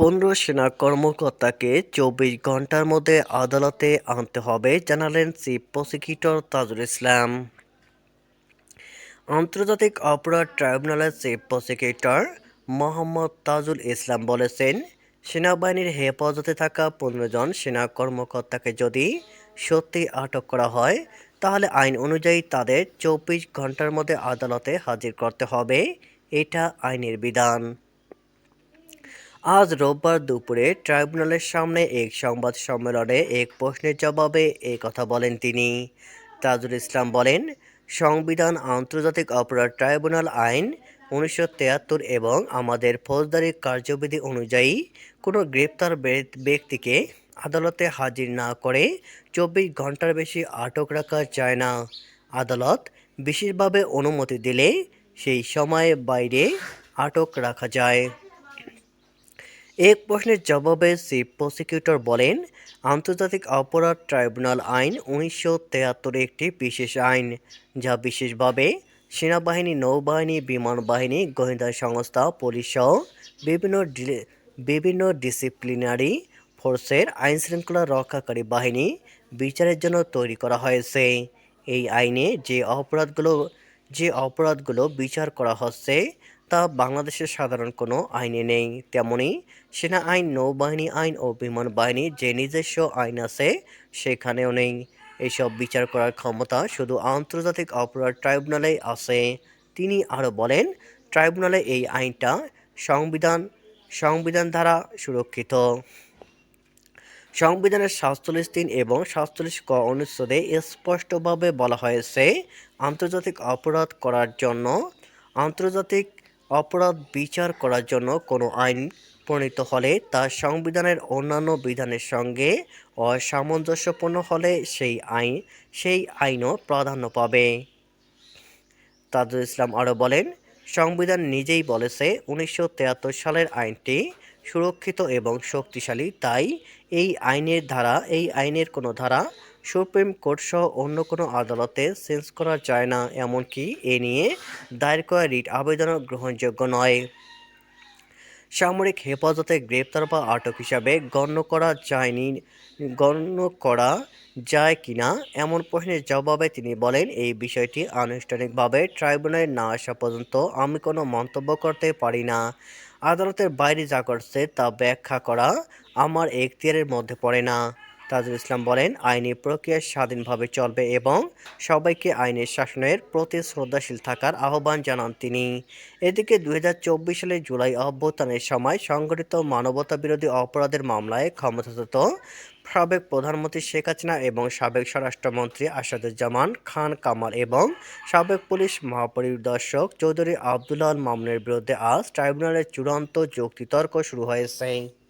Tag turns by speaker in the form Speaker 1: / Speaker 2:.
Speaker 1: পনেরো সেনা কর্মকর্তাকে চব্বিশ ঘন্টার মধ্যে আদালতে আনতে হবে জানালেন চিফ প্রসিকিউটর তাজুল ইসলাম আন্তর্জাতিক অপরাধ ট্রাইব্যুনালের চিফ প্রসিকিউটর মোহাম্মদ তাজুল ইসলাম বলেছেন সেনাবাহিনীর হেফাজতে থাকা পনেরো জন সেনা কর্মকর্তাকে যদি সত্যি আটক করা হয় তাহলে আইন অনুযায়ী তাদের চব্বিশ ঘন্টার মধ্যে আদালতে হাজির করতে হবে এটা আইনের বিধান আজ রোববার দুপুরে ট্রাইব্যুনালের সামনে এক সংবাদ সম্মেলনে এক প্রশ্নের জবাবে এ কথা বলেন তিনি তাজুল ইসলাম বলেন সংবিধান আন্তর্জাতিক অপরাধ ট্রাইব্যুনাল আইন উনিশশো এবং আমাদের ফৌজদারি কার্যবিধি অনুযায়ী কোনো গ্রেপ্তার ব্যক্তিকে আদালতে হাজির না করে চব্বিশ ঘন্টার বেশি আটক রাখা যায় না আদালত বিশেষভাবে অনুমতি দিলে সেই সময়ের বাইরে আটক রাখা যায় এক প্রশ্নের জবাবে চিফ প্রসিকিউটর বলেন আন্তর্জাতিক অপরাধ ট্রাইব্যুনাল আইন উনিশশো তেহাত্তর একটি বিশেষ আইন যা বিশেষভাবে সেনাবাহিনী নৌবাহিনী বিমান বাহিনী গোয়েন্দা সংস্থা পুলিশ সহ বিভিন্ন বিভিন্ন ডিসিপ্লিনারি ফোর্সের আইন শৃঙ্খলা রক্ষাকারী বাহিনী বিচারের জন্য তৈরি করা হয়েছে এই আইনে যে অপরাধগুলো যে অপরাধগুলো বিচার করা হচ্ছে তা বাংলাদেশের সাধারণ কোনো আইনে নেই তেমনি সেনা আইন নৌবাহিনী আইন ও বিমান বাহিনী যে নিজস্ব আইন আছে সেখানেও নেই এসব বিচার করার ক্ষমতা শুধু আন্তর্জাতিক অপরাধ ট্রাইব্যুনালে আছে তিনি আরও বলেন ট্রাইব্যুনালে এই আইনটা সংবিধান সংবিধান দ্বারা সুরক্ষিত সংবিধানের সাতচল্লিশ তিন এবং সাতচল্লিশ ক অনুচ্ছেদে স্পষ্টভাবে বলা হয়েছে আন্তর্জাতিক অপরাধ করার জন্য আন্তর্জাতিক অপরাধ বিচার করার জন্য কোনো আইন প্রণীত হলে তা সংবিধানের অন্যান্য বিধানের সঙ্গে অসামঞ্জস্যপূর্ণ হলে সেই আইন সেই আইনও প্রাধান্য পাবে তাজুল ইসলাম আরও বলেন সংবিধান নিজেই বলেছে উনিশশো সালের আইনটি সুরক্ষিত এবং শক্তিশালী তাই এই আইনের ধারা এই আইনের কোনো ধারা সুপ্রিম কোর্টসহ অন্য কোনো আদালতে চেঞ্জ করা যায় না এমনকি এ নিয়ে দায়ের করা রিট আবেদনও গ্রহণযোগ্য নয় সামরিক হেফাজতে গ্রেপ্তার বা আটক হিসাবে গণ্য করা যায়নি গণ্য করা যায় কিনা এমন প্রশ্নের জবাবে তিনি বলেন এই বিষয়টি আনুষ্ঠানিকভাবে ট্রাইব্যুনালে না আসা পর্যন্ত আমি কোনো মন্তব্য করতে পারি না আদালতের বাইরে যা করছে তা ব্যাখ্যা করা আমার এখতিয়ারের মধ্যে পড়ে না তাজুল ইসলাম বলেন আইনি প্রক্রিয়া স্বাধীনভাবে চলবে এবং সবাইকে আইনের শাসনের প্রতি শ্রদ্ধাশীল থাকার আহ্বান জানান তিনি এদিকে দুই সালে জুলাই অভ্যুত্থানের সময় সংগঠিত মানবতা বিরোধী অপরাধের মামলায় ক্ষমতাচ্যুত সাবেক প্রধানমন্ত্রী শেখ হাসিনা এবং সাবেক স্বরাষ্ট্রমন্ত্রী আসাদুজ্জামান খান কামাল এবং সাবেক পুলিশ মহাপরিদর্শক চৌধুরী আবদুল্লাহ মামুনের বিরুদ্ধে আজ ট্রাইব্যুনালের চূড়ান্ত যুক্তিতর্ক শুরু হয়েছে